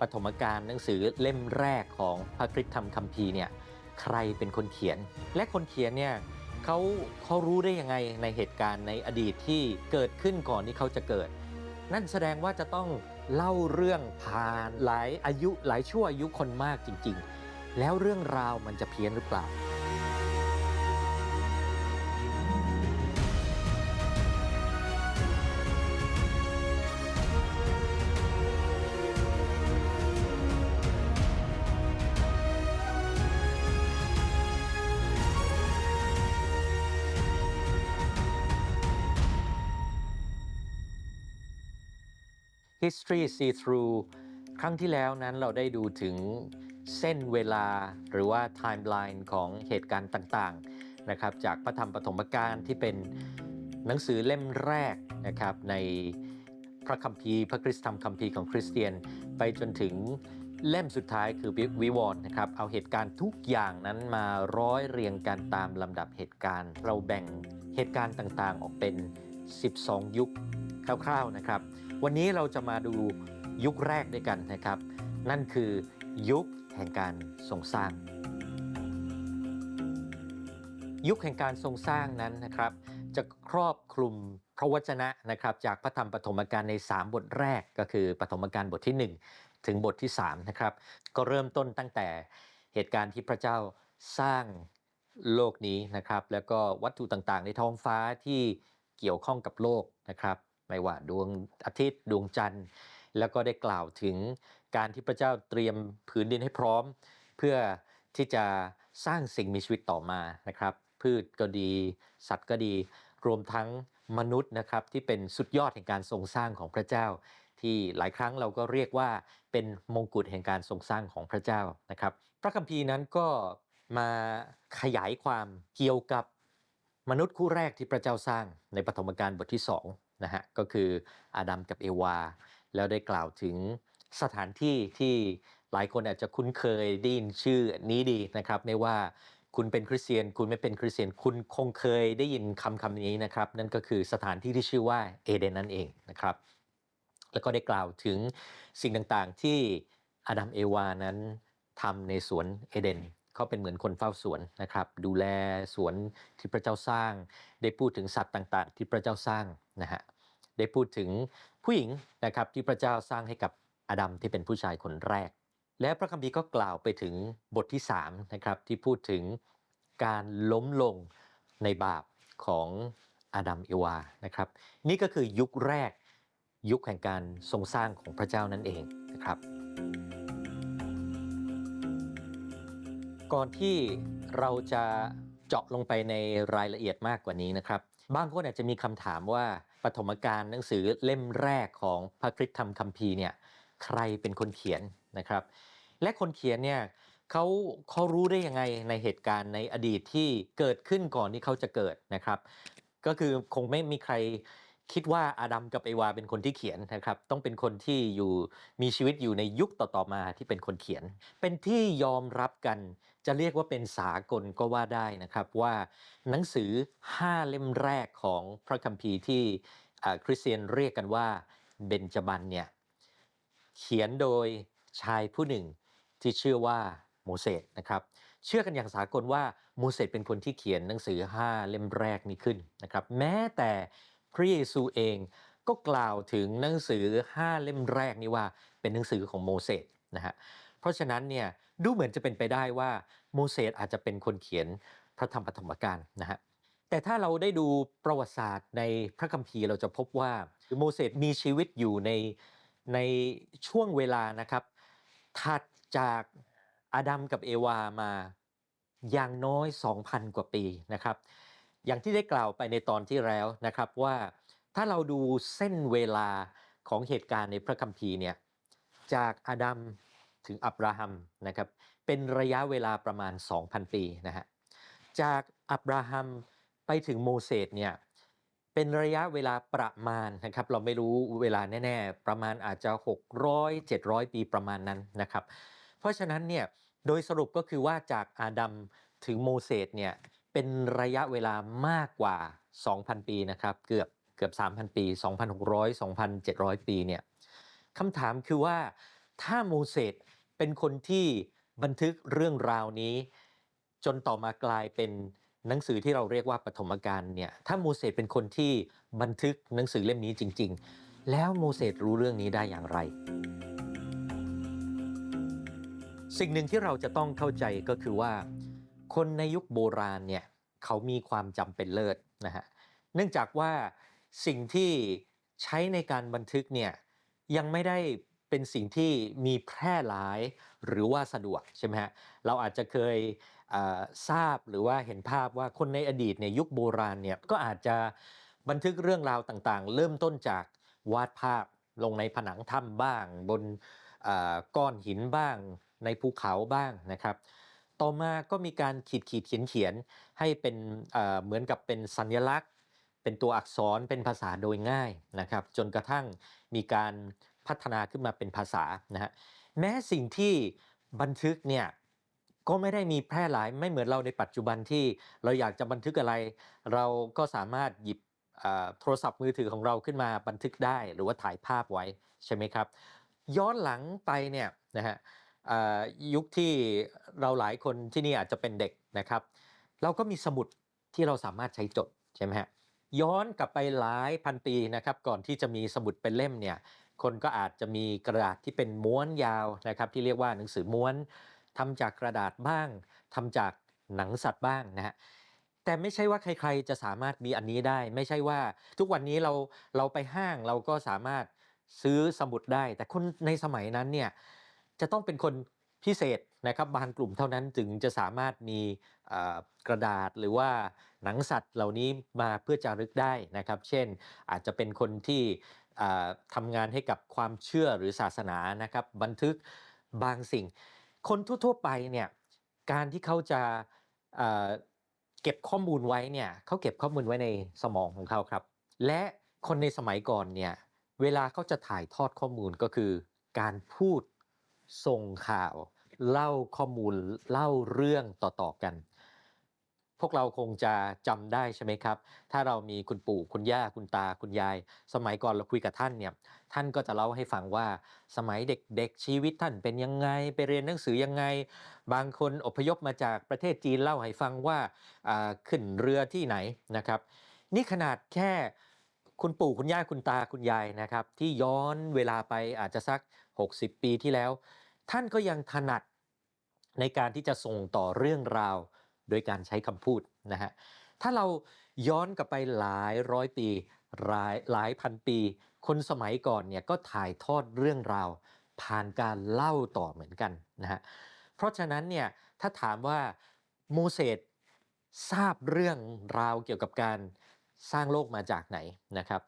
ปฐมกาลหนังสือเล่มแรกของพระคริสตธรรมคัมภีร์เนี่ยใครเป็นคนเขียน และคนเขียนเนี่ยเขาเขารู้ได้ยังไงในเหตุการณ์ในอดีตที่เกิดขึ้นก่อนที่เขาจะเกิด นั่นแสดงว่าจะต้องเล่าเรื่องผ่านหลายอายุหลายชั่วอายุคนมากจริง ๆ แล้วเรื่องราวมันจะเพี้ยนหรือเปล่า History See Through ครั้งที่แล้วนั้นเราได้ดูถึงเส้นเวลาหรือว่า timeline ของเหตุการณ์ต่างๆนะครับจากพระธรรมปฐมกาลที่เป็นหนังสือเล่มแรกนะครับในพระคัมภีร์พระคริสตธรรมคัมภีร์ของคริสเตียน ไปจนถึงเล่มสุดท้ายคือวิวรณ์นะครับเอาเหตุการณ์ทุกอย่างนั้นมาร้อยเรียงกันตามลำดับเหตุการณ์ เราแบ่งเหตุการณ์ต่างๆ ออกเป็น 12 ยุคคร่าวๆนะครับ วันนี้เราจะมาดูยุคแรกด้วยกันนะครับ นั่นคือยุคแห่งการทรงสร้าง ยุคแห่งการทรงสร้างนั้นนะครับ จะครอบคลุมพระวจนะนะครับ จากพระธรรมปฐมกาลใน 3 บทแรกก็คือปฐมกาลบทที่ 1 ถึงบทที่3นะครับก็เริ่มต้นตั้งแต่เหตุการณ์ที่พระเจ้าสร้างโลกนี้นะครับ แล้วก็วัตถุต่างๆ ในท้องฟ้าที่เกี่ยวข้องกับโลกนะครับ ไม่ว่าดวงอาทิตย์ดวงจันทร์ แล้วก็ได้กล่าวถึงการที่พระเจ้าเตรียมผืนดินให้พร้อม เพื่อที่จะสร้างสิ่งมีชีวิตต่อมานะครับ พืชก็ดี สัตว์ก็ดี รวมทั้งมนุษย์นะครับที่เป็นสุดยอดแห่งการทรงสร้างของพระเจ้า ที่หลายครั้งเราก็เรียกว่าเป็นมงกุฎแห่งการทรงสร้างของพระเจ้านะครับ พระคัมภีร์นั้นก็มาขยายความเกี่ยวกับมนุษย์คู่แรกที่พระเจ้าสร้างในปฐมกาลบทที่2 นะฮะก็คืออาดัมกับเอวา แล้วได้กล่าวถึงสถานที่ที่หลายคนอาจจะคุ้นเคยได้ยินชื่อนี้ดีนะครับ ไม่ว่าคุณเป็นคริสเตียน คุณไม่เป็นคริสเตียน คุณคงเคยได้ยินคำคำนี้นะครับ นั่นก็คือสถานที่ที่ชื่อว่าเอเดนนั่นเองนะครับ แล้วก็ได้กล่าวถึงสิ่งต่างๆที่อาดัมเอวานั้นทำในสวนเอเดน เขาเป็นเหมือนคนเฝ้าสวนนะครับ ดูแลสวนที่พระเจ้าสร้าง ได้พูดถึงสัตว์ต่างๆ ที่พระเจ้าสร้างนะฮะได้พูดถึงผู้หญิงนะครับที่พระเจ้าสร้างให้กับอาดัมที่เป็นผู้ชายคนแรก และพระคัมภีร์ก็กล่าวไปถึงบทที่3นะครับที่พูดถึงการล้มลงในบาปของอาดัมเอวานะครับ นี่ก็คือยุคแรกยุคแห่งการทรงสร้างของพระเจ้านั่นเองนะครับ ก่อนที่เราจะเจาะลงไปในรายละเอียดมากกว่านี้นะครับ บางคนอาจจะมีคำถามว่าปฐมกาลหนังสือเล่มแรกของพระคริสตธรรมคัมภีร์เนี่ยใครเป็นคนเขียนนะครับ และคนเขียนเนี่ยเขาเขารู้ได้ยังไงในเหตุการณ์ในอดีตที่เกิดขึ้นก่อนที่เขาจะเกิดนะครับ ก็คือคงไม่มีใครคิดว่าอาดัมกับเอวาเป็นคนที่เขียนนะครับ ต้องเป็นคนที่อยู่มีชีวิตอยู่ในยุคต่อๆมาที่เป็นคนเขียน เป็นที่ยอมรับกัน จะเรียกว่าเป็นสากลก็ว่าได้นะครับว่าหนังสือ 5 เล่มแรกของพระคัมภีร์ที่คริสเตียนเรียกกันว่าเบนจาบันเนี่ยเขียนโดยชายผู้หนึ่งที่ชื่อว่าโมเสสนะครับเชื่อกันอย่างสากลว่าโมเสสเป็นคนที่เขียนหนังสือ 5 เล่มแรกนี้ขึ้นนะครับแม้แต่พระเยซูเองก็กล่าวถึงหนังสือ 5 เล่มแรกนี้ว่าเป็นหนังสือของโมเสสนะฮะเพราะฉะนั้นเนี่ย ดูเหมือนจะเป็นไปได้ว่าโมเสสอาจจะเป็นคนเขียนพระธรรมปฐมกาลนะฮะแต่ถ้าเราได้ดูประวัติศาสตร์ในพระคัมภีร์เราจะพบว่าโมเสสมีชีวิตอยู่ในในช่วงเวลานะครับถัดจากอาดัมกับเอวามาอย่างน้อย 2,000 กว่าปีนะครับ อย่างที่ได้กล่าวไปในตอนที่แล้วนะครับว่าถ้าเราดูเส้นเวลาของเหตุการณ์ในพระคัมภีร์เนี่ยจากอาดัม ถึงอับราฮัมนะครับเป็นระยะเวลาประมาณ 2,000 ปีนะฮะจากอับราฮัมไปถึงโมเสสเนี่ยเป็นระยะเวลาประมาณนะครับเราไม่รู้เวลาแน่ๆ ประมาณอาจจะ 600 700 ปีประมาณนั้นนะครับ เพราะฉะนั้นเนี่ยโดยสรุปก็คือว่าจากอาดัมถึงโมเสสเนี่ยเป็นระยะเวลามากกว่า 2,000 ปีนะครับเกือบเกือบ 3,000 ปี 2,600 2,700 ปีเนี่ยคำถามคือว่าถ้าโมเสส เป็นคนที่บันทึกเรื่องราวนี้ จนต่อมากลายเป็นหนังสือที่เราเรียกว่าปฐมกาลเนี่ยถ้าโมเสสเป็นคนที่บันทึกหนังสือเล่มนี้จริง ๆ แล้วโมเสสรู้เรื่องนี้ได้อย่างไร สิ่งหนึ่งที่เราจะต้องเข้าใจก็คือว่า คนในยุคโบราณเนี่ยเขามีความจำเป็นเลิศนะฮะเนื่องจากว่าสิ่งที่ใช้ในการบันทึกเนี่ยยังไม่ได้ เป็นสิ่งที่มีแพร่หลายหรือว่าสะดวกใช่ไหมฮะเราอาจจะเคยเทราบหรือว่าเห็นภาพว่าคนในอดีตเนี่ยยุคโบราณเนี่ยก็อาจจะบันทึกเรื่องราวต่างๆ เริ่มต้นจากวาดภาพลงในผนังถ้ำบ้าง บนก้อนหินบ้าง ในภูเขาบ้างนะครับ ต่อมาก็มีการขีดขีดเขียนเขียนให้เป็นเอ่อเหมือนกับเป็นสัญลักษณ์ เป็นตัวอักษรเป็นภาษาโดยง่ายนะครับ จนกระทั่งมีการ พัฒนาขึ้นมาเป็นภาษานะฮะแม้สิ่งที่บันทึกเนี่ยก็ไม่ได้มีแพร่หลายไม่เหมือนเราในปัจจุบันที่เราอยากจะบันทึกอะไร เราก็สามารถหยิบโทรศัพท์มือถือของเราขึ้นมาบันทึกได้หรือว่าถ่ายภาพไว้ใช่ไหมครับ ย้อนหลังไปเนี่ยนะฮะยุคที่เราหลายคนที่นี่อาจจะเป็นเด็กนะครับ เราก็มีสมุดที่เราสามารถใช้จดใช่ไหมฮะย้อนกลับไปหลายพันปีนะครับ ก่อนที่จะมีสมุดเป็นเล่มเนี่ย คนก็อาจจะมีกระดาษที่เป็นม้วนยาวนะครับ ที่เรียกว่าหนังสือม้วนทำจากกระดาษบ้างทำจากหนังสัตว์บ้างนะฮะแต่ไม่ใช่ว่าใครๆจะสามารถมีอันนี้ได้ ไม่ใช่ว่าทุกวันนี้เราเราไปห้างเราก็สามารถซื้อสมุดได้ แต่คนในสมัยนั้นเนี่ยจะต้องเป็นคนพิเศษนะครับบางกลุ่มเท่านั้นถึงจะสามารถมีกระดาษหรือว่าหนังสัตว์เหล่านี้มาเพื่อจารึกได้นะครับ เช่นอาจจะเป็นคนที่ ทำงานให้กับความเชื่อหรือศาสนานะครับ บันทึกบางสิ่ง คนทั่วๆไปเนี่ยการที่เขาจะเก็บข้อมูลไว้เนี่ยเขาเก็บข้อมูลไว้ในสมองของเขาครับ และคนในสมัยก่อนเนี่ยเวลาเขาจะถ่ายทอดข้อมูลก็คือ การพูดส่งข่าว เล่าข้อมูลเล่าเรื่องต่อๆกัน พวกเราคงจะจำได้ใช่ไหมครับ ถ้าเรามีคุณปู่คุณย่าคุณตาคุณยาย สมัยก่อนเราคุยกับท่านเนี่ย ท่านก็จะเล่าให้ฟังว่าสมัยเด็กๆชีวิตท่านเป็นยังไงไปเรียนหนังสือยังไง บางคนอพยพมาจากประเทศจีนเล่าให้ฟังว่าอ่าขึ้นเรือที่ไหนนะครับ นี่ขนาดแค่คุณปู่คุณย่าคุณตาคุณยายนะครับ ที่ย้อนเวลาไปอาจจะสัก 60 ปีที่แล้ว ท่านก็ยังถนัดในการที่จะส่งต่อเรื่องราว โดยการใช้คำพูดนะฮะถ้าเราย้อนกลับไปหลายร้อยปีหลายหลายพันปี คนสมัยก่อนเนี่ยก็ถ่ายทอดเรื่องราว ผ่านการเล่าต่อเหมือนกันนะฮะเพราะฉะนั้นเนี่ยถ้าถามว่าโมเสสทราบเรื่องราวเกี่ยวกับการสร้างโลกมาจากไหนนะครับ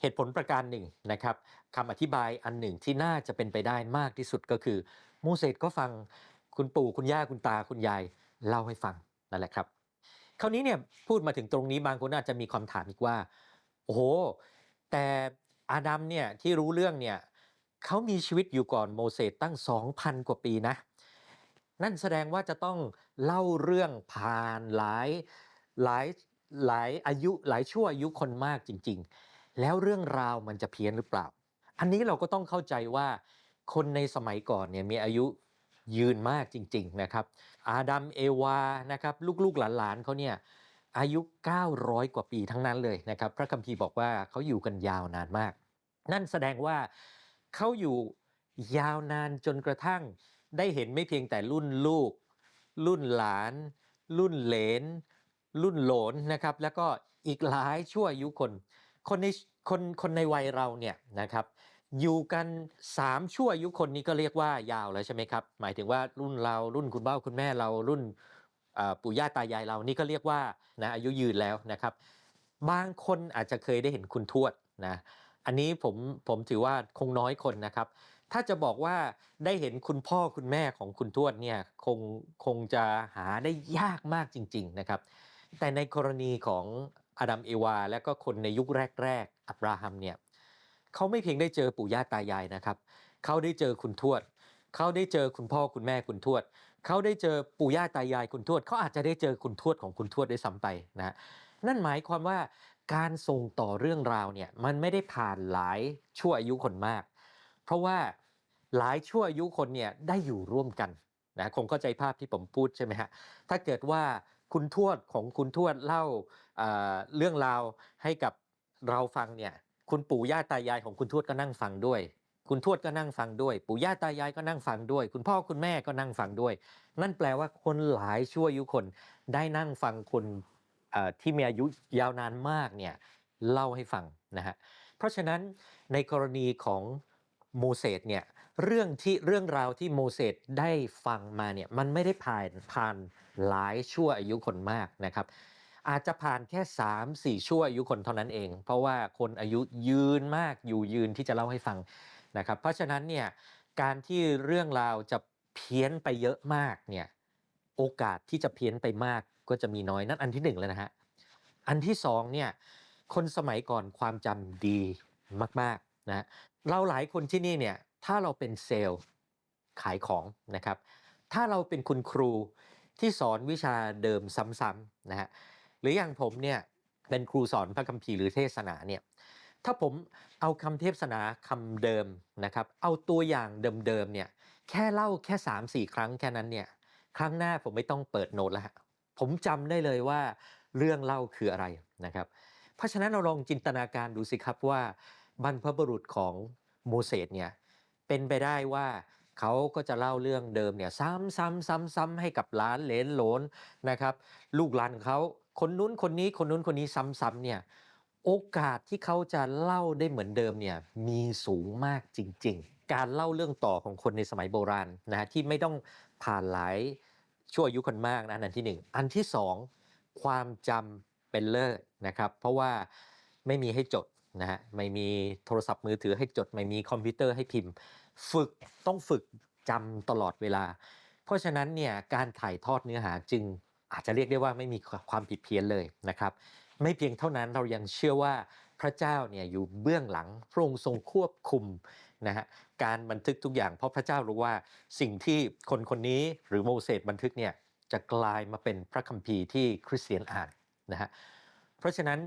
เหตุผลประการหนึ่งนะครับคำอธิบายอันหนึ่งที่น่าจะเป็นไปได้มากที่สุดก็คือโมเสสก็ฟังคุณปู่คุณย่าคุณตาคุณยายเล่าให้ฟัง นั่นแหละครับ คราวนี้เนี่ยพูดมาถึงตรงนี้บางคนอาจจะมีคำถามอีกว่า โอ้โห แต่อาดัมเนี่ยที่รู้เรื่องเนี่ยเขามีชีวิตอยู่ก่อนโมเสสตั้ง 2,000 กว่าปีนะ นั่นแสดงว่าจะต้องเล่าเรื่องผ่านหลายหลายหลายอายุหลายชั่วอายุคนมากจริง ๆ แล้วเรื่องราวมันจะเพี้ยนหรือเปล่า อันนี้เราก็ต้องเข้าใจว่าคนในสมัยก่อนเนี่ยมีอายุยืนมากจริง ๆ นะครับ อาดัมเอวานะครับลูกๆหลานๆเขาเนี่ยอายุ 900 กว่าปีทั้งนั้นเลยนะครับ พระคัมภีร์บอกว่าเขาอยู่กันยาวนานมาก นั่นแสดงว่าเขาอยู่ยาวนานจนกระทั่งได้เห็นไม่เพียงแต่รุ่นลูก รุ่นหลาน รุ่นเหลน รุ่นหลนนะครับ แล้วก็อีกหลายชั่วอายุคน คนในคนคนในวัยเราเนี่ยนะครับ อยู่กัน3ชั่วอายุคนนี้ก็เรียกว่ายาวแล้วใช่ไหมครับ หมายถึงว่ารุ่นเรารุ่นคุณพ่อคุณแม่เรารุ่นปู่ย่าตายายเรานี่ก็เรียกว่านะอายุยืนแล้วนะครับ บางคนอาจจะเคยได้เห็นคุณทวดนะอันนี้ผมผมถือว่าคงน้อยคนนะครับ ถ้าจะบอกว่าได้เห็นคุณพ่อคุณแม่ของคุณทวดเนี่ยคงคงจะหาได้ยากมากจริง ๆนะครับ แต่ในกรณีของอดัมเอวา และก็คนในยุคแรก ๆ อับราฮัมเนี่ย เขาไม่เพียงได้เจอปู่ย่าตายายนะครับ เขาได้เจอคุณทวด เขาได้เจอคุณพ่อคุณแม่คุณทวด เขาได้เจอปู่ย่าตายายคุณทวด เขาอาจจะได้เจอคุณทวดของคุณทวดได้ซ้ำไปนะนั่นหมายความว่าการส่งต่อเรื่องราวเนี่ยมันไม่ได้ผ่านหลายชั่วอายุคนมาก เพราะว่าหลายชั่วอายุคนเนี่ยได้อยู่ร่วมกันนะคงเข้าใจภาพที่ผมพูดใช่ไหมฮะถ้าเกิดว่าคุณทวดของคุณทวดเล่าเอ่อเรื่องราวให้กับเราฟังเนี่ย คุณปู่ย่าตายายของคุณทวดก็นั่งฟังด้วย คุณทวดก็นั่งฟังด้วย ปู่ย่าตายายก็นั่งฟังด้วย คุณพ่อคุณแม่ก็นั่งฟังด้วย นั่นแปลว่าคนหลายชั่วยุคนได้นั่งฟังคนที่มีอายุยาวนานมากเนี่ยเล่าให้ฟังนะฮะเพราะฉะนั้นในกรณีของโมเสสเนี่ยเรื่องที่เรื่องราวที่โมเสสได้ฟังมาเนี่ยมันไม่ได้ผ่านผ่านหลายชั่วอายุคนมากนะครับ อาจจะผ่านแค่ 3 4 ชั่วอายุคนเท่านั้นเอง เพราะว่าคนอายุยืนมากอยู่ยืนที่จะเล่าให้ฟังนะครับ เพราะฉะนั้นเนี่ยการที่เรื่องราวจะเพี้ยนไปเยอะมากเนี่ยโอกาสที่จะเพี้ยนไปมากก็จะมีน้อยนั่นอันที่หนึ่งแล้วนะฮะอันที่สองเนี่ยคนสมัยก่อนความจำดีมากๆนะเราหลายคนที่นี่เนี่ยถ้าเราเป็นเซลล์ขายของนะครับ ถ้าเราเป็นคุณครูที่สอนวิชาเดิมซ้ำๆนะฮะ หรืออย่างผมเนี่ยเป็นครูสอนพระคัมภีร์หรือเทศนาเนี่ยถ้าผมเอาคำเทศนาคำเดิมนะครับเอาตัวอย่างเดิมๆเนี่ยแค่เล่าแค่3 4 ครั้งแค่นั้นเนี่ยครั้งหน้าผมไม่ต้องเปิดโน้ตแล้วผมจำได้เลยว่าเรื่องเล่าคืออะไรนะครับ เพราะฉะนั้นเราลองจินตนาการดูสิครับว่าบรรพบุรุษของโมเสสเนี่ยเป็นไปได้ว่าเขาก็จะเล่าเรื่องเดิมเนี่ยซ้ำซ้ำซ้ำซ้ำให้กับล้านเหลนโหลนนะครับ ลูกหลานเขา คนนู้นคนนี้คนนู้นคนนี้ซ้ำๆเนี่ยโอกาสที่เขาจะเล่าได้เหมือนเดิมเนี่ยมีสูงมากจริง ๆ การเล่าเรื่องต่อของคนในสมัยโบราณนะฮะที่ไม่ต้องผ่านหลายชั่วอายุคนมากนะอันที่หนึ่งอันที่สองความจำเป็นเลิศนะครับ เพราะว่าไม่มีให้จดนะฮะไม่มีโทรศัพท์มือถือให้จด ไม่มีคอมพิวเตอร์ให้พิมพ์ ฝึกต้องฝึกจำตลอดเวลา เพราะฉะนั้นเนี่ยการถ่ายทอดเนื้อหาจึง อาจจะเรียกได้ว่าไม่มีความผิดเพี้ยนเลยนะครับ ไม่เพียงเท่านั้นเรายังเชื่อว่าพระเจ้าเนี่ยอยู่เบื้องหลังพระองค์ทรงควบคุมนะฮะการบันทึกทุกอย่าง เพราะพระเจ้ารู้ว่าสิ่งที่คนคนนี้หรือโมเสสบันทึกเนี่ยจะกลายมาเป็นพระคัมภีร์ที่คริสเตียนอ่านนะฮะเพราะฉะนั้น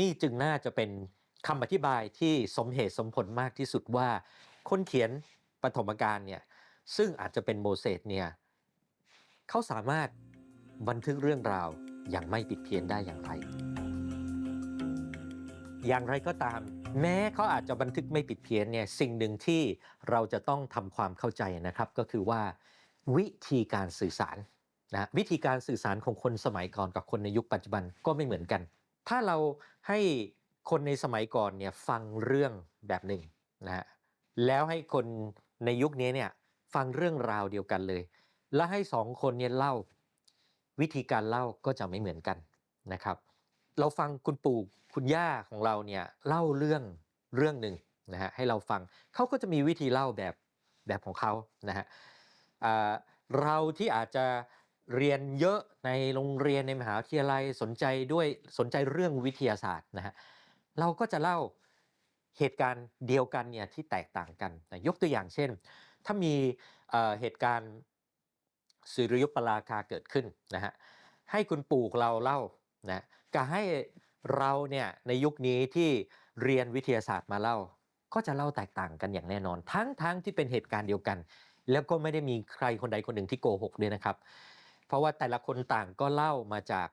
นี่จึงน่าจะเป็นคำอธิบายที่สมเหตุสมผลมากที่สุดว่าคนเขียนปฐมกาลเนี่ยซึ่งอาจจะเป็นโมเสสเนี่ยเขาสามารถ บันทึกเรื่องราวอย่างไม่ผิดเพี้ยนได้อย่างไร อย่างไรก็ตาม แม้เขาอาจจะบันทึกไม่ผิดเพี้ยนเนี่ยสิ่งหนึ่งที่เราจะต้องทำความเข้าใจนะครับก็คือว่า วิธีการสื่อสารนะวิธีการสื่อสารของคนสมัยก่อนกับคนในยุคปัจจุบันก็ไม่เหมือนกัน ถ้าเราให้คนในสมัยก่อนเนี่ยฟังเรื่องแบบหนึ่งนะฮะแล้วให้คนในยุคนี้เนี่ยฟังเรื่องราวเดียวกันเลย แล้วให้สองคนเนี่ยเล่า วิธีการเล่าก็จะไม่เหมือนกันนะครับ เราฟังคุณปู่คุณย่าของเราเนี่ยเล่าเรื่องเรื่องหนึ่งนะฮะให้เราฟังเขาก็จะมีวิธีเล่าแบบแบบของเขานะฮะเราที่อาจจะเรียนเยอะในโรงเรียนในมหาวิทยาลัยสนใจด้วยสนใจเรื่องวิทยาศาสตร์นะฮะเราก็จะเล่าเหตุการณ์เดียวกันเนี่ยที่แตกต่างกันนะยกตัวอย่างเช่น ถ้ามีเหตุการณ์ สุริยุปราคาเกิดขึ้นนะฮะให้คุณปู่เราเล่านะกับให้เราเนี่ยในยุคนี้ที่เรียนวิทยาศาสตร์มาเล่า ก็จะเล่าแตกต่างกันอย่างแน่นอน ทั้งทั้งที่เป็นเหตุการณ์เดียวกัน แล้วก็ไม่ได้มีใครคนใดคนหนึ่งที่โกหกด้วยนะครับ เพราะว่าแต่ละคนต่างก็เล่ามาจาก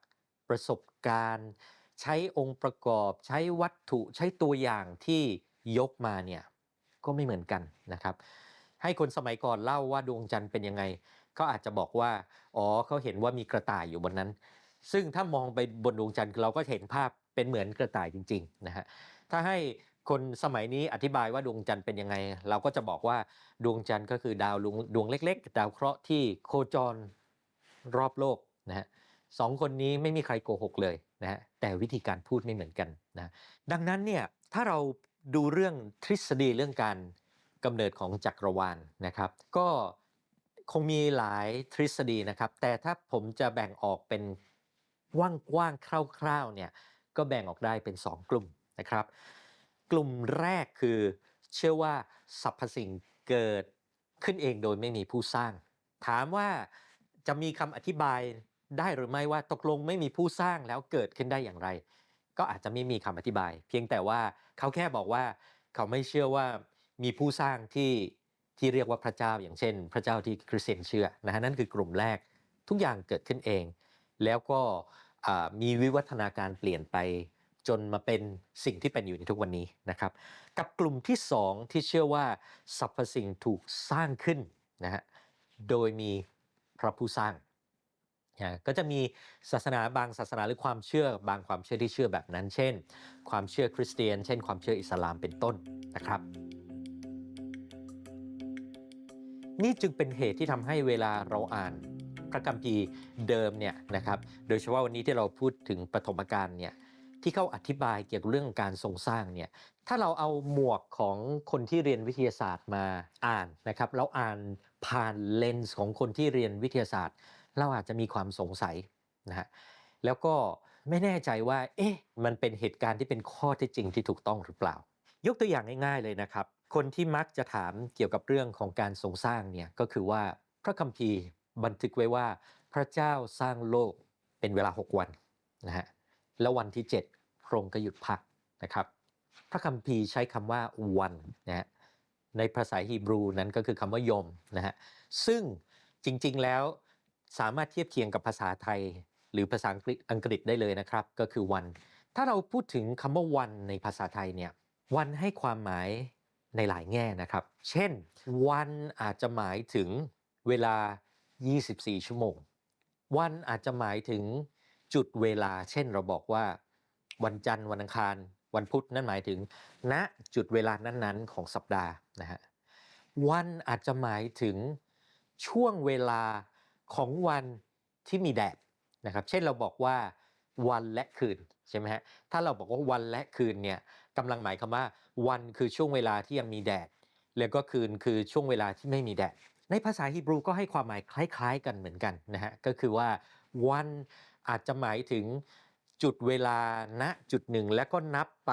ประสบการณ์ ใช้องค์ประกอบ ใช้วัตถุใช้ตัวอย่างที่ยกมาเนี่ยก็ไม่เหมือนกันนะครับ ให้คนสมัยก่อนเล่าว่าดวงจันทร์เป็นยังไง เขาอาจจะบอกว่า อ๋อเขาเห็นว่ามีกระต่ายอยู่บนนั้น ซึ่งถ้ามองไปบนดวงจันทร์เราก็เห็นภาพเป็นเหมือนกระต่ายจริงๆนะฮะถ้าให้คนสมัยนี้อธิบายว่าดวงจันทร์เป็นยังไง เราก็จะบอกว่าดวงจันทร์ก็คือดาวดวงดวงเล็ก ๆ ดาวเคราะห์ที่โคจรรอบโลกนะฮะสองคนนี้ไม่มีใครโกหกเลยนะฮะแต่วิธีการพูดไม่เหมือนกันนะดังนั้นเนี่ยถ้าเราดูเรื่องทฤษฎีเรื่องการกำเนิดของจักรวาลนะครับ ก็ คงมีหลายทฤษฎีนะครับ แต่ถ้าผมจะแบ่งออกเป็นกว้างๆคร่าวๆเนี่ยก็แบ่งออกได้เป็น 2 กลุ่มนะครับ กลุ่มแรกคือเชื่อว่าสรรพสิ่งเกิดขึ้นเองโดยไม่มีผู้สร้าง ถามว่าจะมีคำอธิบายได้หรือไม่ว่าตกลงไม่มีผู้สร้างแล้วเกิดขึ้นได้อย่างไร ก็อาจจะไม่มีคำอธิบาย เพียงแต่ว่าเขาแค่บอกว่าเขาไม่เชื่อว่ามีผู้สร้างที่ ที่เรียกว่าพระเจ้าอย่างเช่น พระเจ้าที่คริสเตียนเชื่อนะฮะนั่นคือกลุ่มแรกทุกอย่างเกิดขึ้นเอง แล้วก็มีวิวัฒนาการเปลี่ยนไปจนมาเป็นสิ่งที่เป็นอยู่ในทุกวันนี้นะครับ กับกลุ่มที่สองที่เชื่อว่าสรรพสิ่งถูกสร้างขึ้นนะฮะโดยมีพระผู้สร้างนะก็จะมีศาสนาบางศาสนาหรือความเชื่อบางความเชื่อที่เชื่อแบบนั้น เช่น ความเชื่อคริสเตียน เช่น ความเชื่ออิสลามเป็นต้นนะครับ นี่จึงเป็นเหตุที่ทำให้เวลาเราอ่านพระคัมภีร์เดิมเนี่ยนะครับ โดยเฉพาะวันนี้ที่เราพูดถึงปฐมกาลเนี่ยที่เขาอธิบายเกี่ยวกับเรื่องการทรงสร้างเนี่ย ถ้าเราเอาหมวกของคนที่เรียนวิทยาศาสตร์มาอ่านนะครับ เราอ่านผ่านเลนส์ของคนที่เรียนวิทยาศาสตร์ เราอาจจะมีความสงสัยนะฮะ แล้วก็ไม่แน่ใจว่า เอ๊ะ มันเป็นเหตุการณ์ที่เป็นข้อเท็จจริงที่ถูกต้องหรือเปล่า ยกตัวอย่างง่าย ๆเลยนะครับ คนที่มักจะถามเกี่ยวกับเรื่องของการทรงสร้างเนี่ยก็คือว่าพระคัมภีร์บันทึกไว้ว่า พระเจ้าสร้างโลกเป็นเวลา 6 วันนะฮะแล้ววันที่ 7 พระองค์ก็หยุดพักนะครับพระคัมภีร์ใช้คำว่าวันนะฮะในภาษาฮีบรูนั้นก็คือคำว่ายมนะฮะซึ่งจริงๆแล้วสามารถเทียบเคียงกับภาษาไทย หรือภาษาอังกฤษอังกฤษได้เลยนะครับ ก็คือวัน ถ้าเราพูดถึงคำว่าวันในภาษาไทยเนี่ยวันให้ความหมาย ในหลายแง่นะครับ เช่น วันอาจจะหมายถึงเวลา 24 ชั่วโมง วันอาจจะหมายถึงจุดเวลา เช่นเราบอกว่าวันจันทร์วันอังคาร วันพุธนั่นหมายถึง ณจุดเวลานั้นๆ ของสัปดาห์นะฮะวันอาจจะหมายถึงช่วงเวลาของวันที่มีแดดนะครับเช่นเราบอกว่าวันและคืนใช่ไหมฮะถ้าเราบอกว่าวันและคืนเนี่ยกำลังหมายคำว่า วันคือช่วงเวลาที่ยังมีแดด แล้วก็คืนคือช่วงเวลาที่ไม่มีแดด ในภาษาฮีบรูก็ให้ความหมายคล้ายๆ กันเหมือนกันนะฮะ ก็คือว่าวันอาจจะหมายถึงจุดเวลาณจุดหนึ่ง แล้วก็นับไป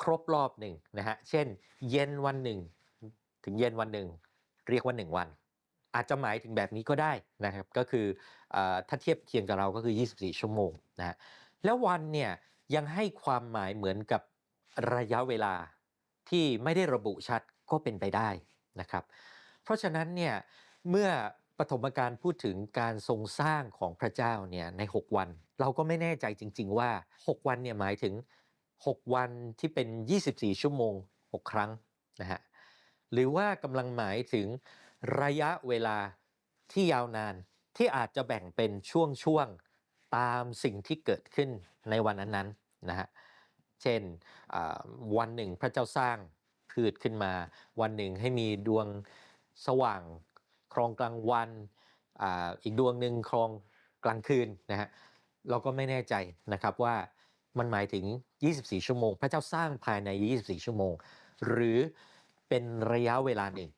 ครบรอบหนึ่งนะฮะ เช่น เย็นวันหนึ่ง ถึงเย็นวันหนึ่ง เรียกว่าหนึ่งวัน อาจจะหมายถึงแบบนี้ก็ได้นะครับ ก็คืออถ้าเทียบเคียงกับเราก็คือ 24 ชั่วโมงนะฮะ แล้ววันเนี่ยยังให้ความหมายเหมือนกับระยะเวลา ที่ไม่ได้ระบุชัดก็เป็นไปได้นะครับ เพราะฉะนั้นเนี่ยเมื่อปฐมกาลพูดถึงการทรงสร้างของพระเจ้าเนี่ยใน 6 วัน เราก็ไม่แน่ใจจริง ๆ ว่า 6 วันเนี่ยหมายถึง 6 วันที่เป็น 24 ชั่วโมง 6 ครั้งนะฮะหรือว่ากำลังหมายถึงระยะเวลาที่ยาวนานที่อาจจะแบ่งเป็นช่วงๆตามสิ่งที่เกิดขึ้นในวันนั้นๆนะฮะ เช่นวันหนึ่งพระเจ้าสร้างพืชขึ้นมา วันหนึ่งให้มีดวงสว่างครองกลางวันออีกดวงหนึ่งครองกลางคืนนะฮะเราก็ไม่แน่ใจนะครับว่ามันหมายถึง 24 ชั่วโมง พระเจ้าสร้างภายใน 24 ชั่วโมง หรือเป็นระยะเวลาหนึ่ง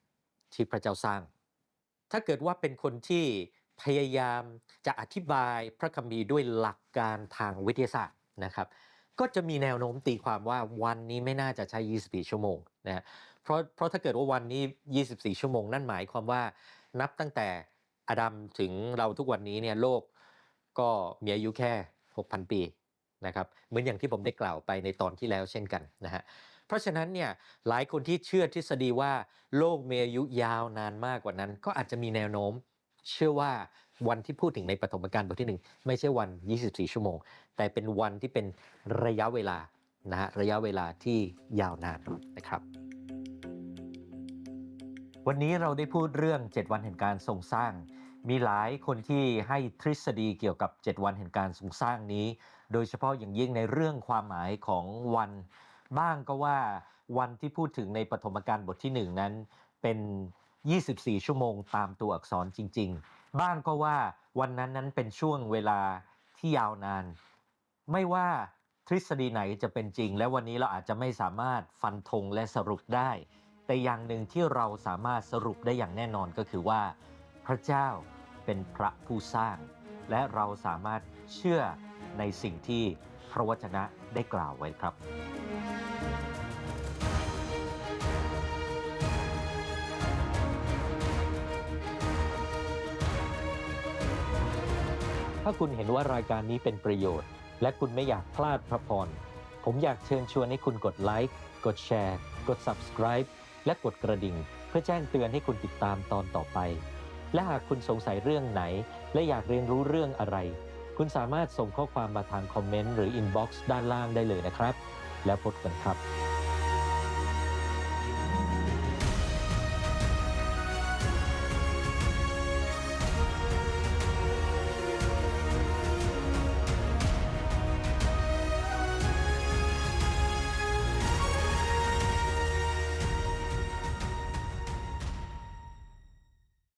ที่พระเจ้าสร้าง ถ้าเกิดว่าเป็นคนที่พยายามจะอธิบายพระคัมภีร์ด้วยหลักการทางวิทยาศาสตร์นะครับ ก็จะมีแนวโน้มตีความว่าวันนี้ไม่น่าจะใช้ 24 ชั่วโมงนะฮะเพราะเพราะถ้าเกิดว่าวันนี้ 24 ชั่วโมง นั่นหมายความว่านับตั้งแต่อดัมถึงเราทุกวันนี้เนี่ยโลกก็มีอายุแค่ 6,000 ปีนะครับเหมือนอย่างที่ผมได้กล่าวไปในตอนที่แล้วเช่นกันนะฮะเพราะฉะนั้นเนี่ยหลายคนที่เชื่อทฤษฎีว่าโลกมีอายุยาวนานมากกว่านั้น ก็อาจจะมีแนวโน้ม เชื่อว่า วันที่พูดถึงในปฐมกาลบทที่หนึ่งไม่ใช่วัน 24 ชั่วโมง แต่เป็นวันที่เป็นระยะเวลานะฮะระยะเวลาที่ยาวนานนะครับ วันนี้เราได้พูดเรื่อง 7 วันแห่งการทรงสร้าง มีหลายคนที่ให้ทฤษฎีเกี่ยวกับ 7 วันแห่งการทรงสร้างนี้ โดยเฉพาะอย่างยิ่งในเรื่องความหมายของวัน บ้างก็ว่าวันที่พูดถึงในปฐมกาลบทที่ 1 นั้นเป็น 24 ชั่วโมงตามตัวอักษรจริง ๆ บ้างก็ว่าวันนั้นนั้นเป็นช่วงเวลาที่ยาวนาน ไม่ว่าทฤษฎีไหนจะเป็นจริง และวันนี้เราอาจจะไม่สามารถฟันธงและสรุปได้ แต่อย่างหนึ่งที่เราสามารถสรุปได้อย่างแน่นอนก็คือว่า พระเจ้าเป็นพระผู้สร้าง และเราสามารถเชื่อในสิ่งที่พระวจนะได้กล่าวไว้ครับาคุณเห็นว่ารายการนี้เป็นประโยชน์ และคุณไม่อยากพลาดพระพร ผมอยากเชิญชวนให้คุณกดไลค์ กดแชร์ กด subscribe และกดกระดิ่ง เพื่อแจ้งเตือนให้คุณติดตามตอนต่อไป และหากคุณสงสัยเรื่องไหน และอยากเรียนรู้เรื่องอะไร คุณสามารถส่งข้อความมาทางคอมเมนต์หรืออินบ็อกซ์ด้านล่างได้เลยนะครับ แล้วพบกันครับ